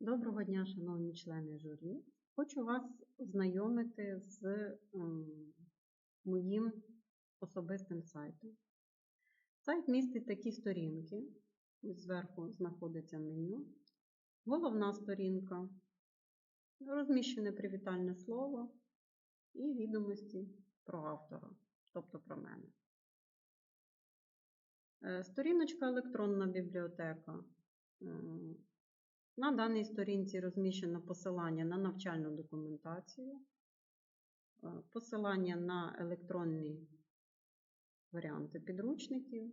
Доброго дня, шановні члени журі. Хочу вас ознайомити з моїм особистим сайтом. Сайт містить такі сторінки. Зверху знаходиться меню. Головна сторінка, розміщене привітальне слово і відомості про автора, тобто про мене. Е, Сторіночка електронна бібліотека. На даній сторінці розміщено посилання на навчальну документацію, е, посилання на електронні варіанти підручників.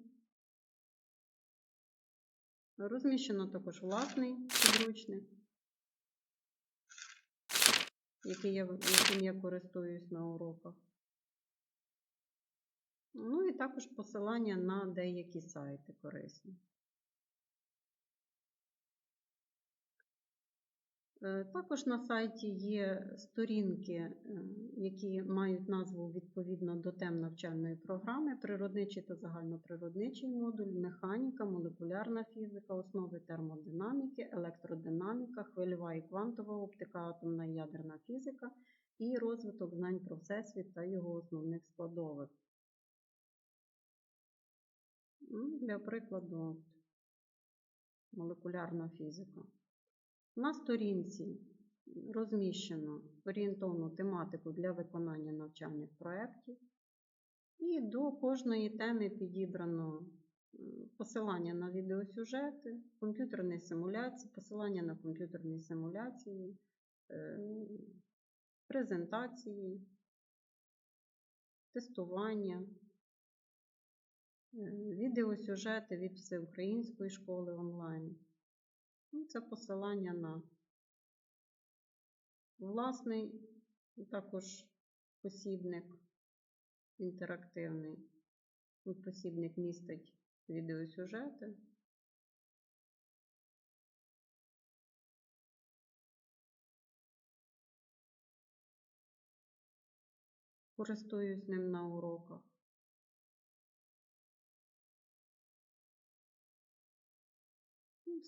Розміщено також власний підручник, який я, яким я користуюсь на уроках. Ну і також посилання на деякі сайти корисні. Також на сайті є сторінки, е, які мають назву відповідно до тем навчальної програми: природничий та загальноприродничий модуль, механіка, молекулярна фізика, основи термодинаміки, електродинаміка, хвильова і квантова оптика, атомна і ядерна фізика і розвиток знань про всесвіт та його основних складових. Ну, Для прикладу, молекулярна фізика. На сторінці розміщено орієнтовну тематику для виконання навчальних проєктів. І до кожної теми підібрано посилання на відеосюжети, комп'ютерні симуляції, посилання на комп'ютерні симуляції, е, презентації, тестування, е, відеосюжети від всеукраїнської школи онлайн. Ну, Це посилання на власний і також посібник інтерактивний. Тут Посібник містить відеосюжети. Користуюсь ним на уроках.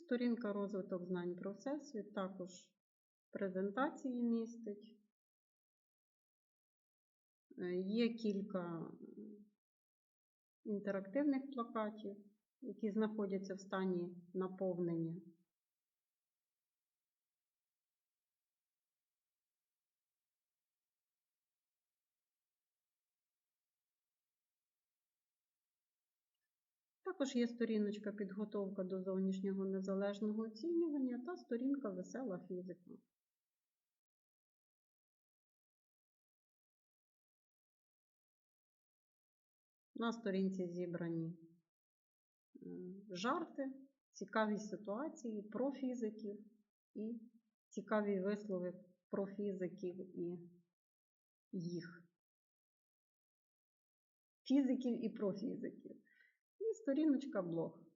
Сторінка розвиток знань про всесвіт також презентації містить. Е, Є кілька інтерактивних плакатів, які знаходяться в стані наповнення. Також є сторіночка підготовка до зовнішнього незалежного оцінювання та сторінка весела фізика. На сторінці зібрані жарти, цікаві ситуації про фізиків і цікаві вислови про фізиків і їх. Фізиків і про фізиків. І сторіночка блог.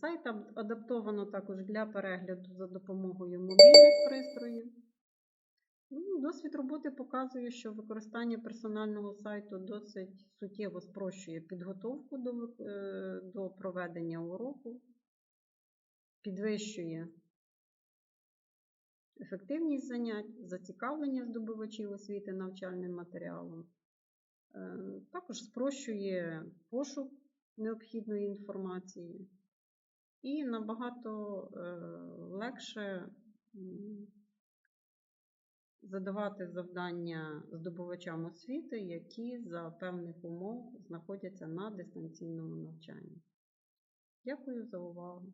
Сайт адаптовано також для перегляду за допомогою мобільних пристроїв. Ну, Досвід роботи показує, що використання персонального сайту досить суттєво спрощує підготовку до, е, до проведення уроку, підвищує ефективність занять, зацікавлення здобувачів освіти навчальним матеріалом, Е, також спрощує пошук необхідної інформації і набагато е, легше задавати завдання здобувачам освіти, які за певних умов знаходяться на дистанційному навчанні. Дякую за увагу.